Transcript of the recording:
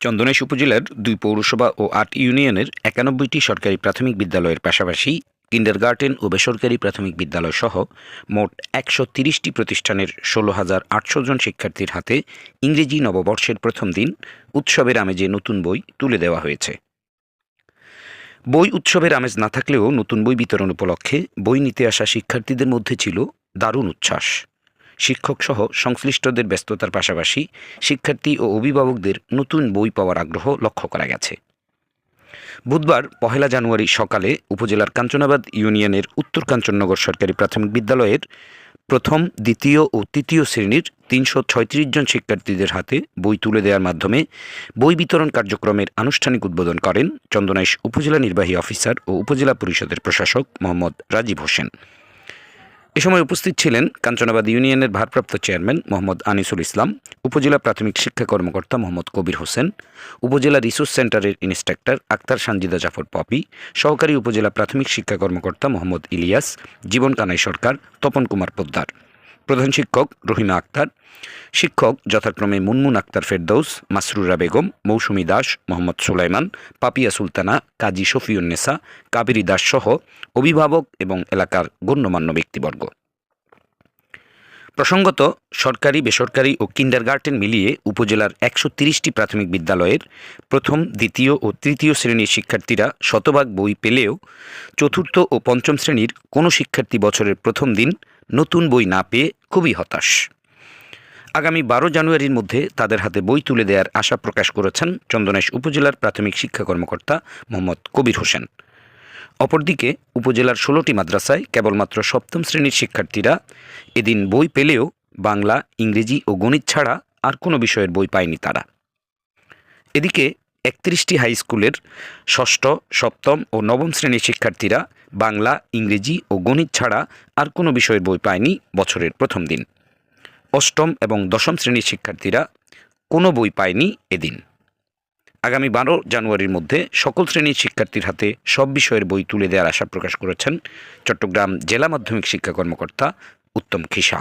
চন্দনেশ উপজেলার দুই পৌরসভা ও আট ইউনিয়নের একানব্বইটি সরকারি প্রাথমিক বিদ্যালয়ের পাশাপাশি কিন্ডারগার্টেন ও বেসরকারি প্রাথমিক বিদ্যালয় সহ মোট একশো তিরিশটি প্রতিষ্ঠানের ষোলো হাজার আটশো জন শিক্ষার্থীর হাতে ইংরেজি নববর্ষের প্রথম দিন উৎসবের আমেজে নতুন বই তুলে দেওয়া হয়েছে। বই উৎসবের আমেজ না থাকলেও নতুন বই বিতরণ উপলক্ষে বই নিতে আসা শিক্ষার্থীদের মধ্যে ছিল দারুণ উচ্ছ্বাস। শিক্ষকসহ সংশ্লিষ্টদের ব্যস্ততার পাশাপাশি শিক্ষার্থী ও অভিভাবকদের নতুন বই পাওয়ার আগ্রহ লক্ষ্য করা গেছে। বুধবার পহেলা জানুয়ারি সকালে উপজেলার কাঞ্চনাবাদ ইউনিয়নের উত্তর কাঞ্চননগর সরকারি প্রাথমিক বিদ্যালয়ের প্রথম, দ্বিতীয় ও তৃতীয় শ্রেণির তিনশো জন শিক্ষার্থীদের হাতে বই তুলে দেওয়ার মাধ্যমে বই বিতরণ কার্যক্রমের আনুষ্ঠানিক উদ্বোধন করেন চন্দনাইশ উপজেলা নির্বাহী অফিসার ও উপজেলা পরিষদের প্রশাসক মোহাম্মদ রাজীব হোসেন। এ সময় উপস্থিত ছিলেন কাঞ্চনাবাদ ইউনিয়নের ভারপ্রাপ্ত চেয়ারম্যান মোহাম্মদ আনিসুল ইসলাম, উপজেলা প্রাথমিক শিক্ষা কর্মকর্তা মোহাম্মদ কবির হোসেন, উপজেলা রিসোর্স সেন্টারের ইন্সট্রাক্টর আক্তার সানজিদা জাফর পপি, সহকারী উপজেলা প্রাথমিক শিক্ষা কর্মকর্তা মোহাম্মদ ইলিয়াস, জীবন কানাই সরকার, তপন কুমার পোদ্দার। প্রধান শিক্ষক রহিমা আক্তার, শিক্ষক যথাক্রমে মুনমুন আক্তার ফেরদৌস, মাসরুরা বেগম, মৌসুমী দাস, মোহাম্মদ সুলাইমান, পাপিয়া সুলতানা, কাজী শফিউন্নেসা কাবেরী দাস সহ অভিভাবক এবং এলাকার গণ্যমান্য ব্যক্তিবর্গ। প্রসঙ্গত, সরকারি, বেসরকারি ও কিন্ডারগার্টেন মিলিয়ে উপজেলার একশো তিরিশটি প্রাথমিক বিদ্যালয়ের প্রথম, দ্বিতীয় ও তৃতীয় শ্রেণির শিক্ষার্থীরা শতভাগ বই পেলেও চতুর্থ ও পঞ্চম শ্রেণির কোনো শিক্ষার্থী বছরের প্রথম দিন নতুন বই না পেয়ে খুবই হতাশ। আগামী বারো জানুয়ারির মধ্যে তাদের হাতে বই তুলে দেওয়ার আশা প্রকাশ করেছেন চন্দনেশ উপজেলার প্রাথমিক শিক্ষা কর্মকর্তা মোহাম্মদ কবির হোসেন। অপরদিকে উপজেলার ষোলোটি মাদ্রাসায় কেবলমাত্র সপ্তম শ্রেণির শিক্ষার্থীরা এদিন বই পেলেও বাংলা, ইংরেজি ও গণিত ছাড়া আর কোনো বিষয়ের বই পায়নি তারা। এদিকে একত্রিশটি হাই স্কুলের ষষ্ঠ, সপ্তম ও নবম শ্রেণির শিক্ষার্থীরা বাংলা, ইংরেজি ও গণিত ছাড়া আর কোনো বিষয়ের বই পায়নি বছরের প্রথম দিন। অষ্টম এবং দশম শ্রেণির শিক্ষার্থীরা কোনো বই পায়নি এদিন। আগামী বারো জানুয়ারির মধ্যে সকল শ্রেণির শিক্ষার্থীর হাতে সব বিষয়ের বই তুলে দেওয়ার আশা প্রকাশ করেছেন চট্টগ্রাম জেলা মাধ্যমিক শিক্ষা কর্মকর্তা উত্তম খিসা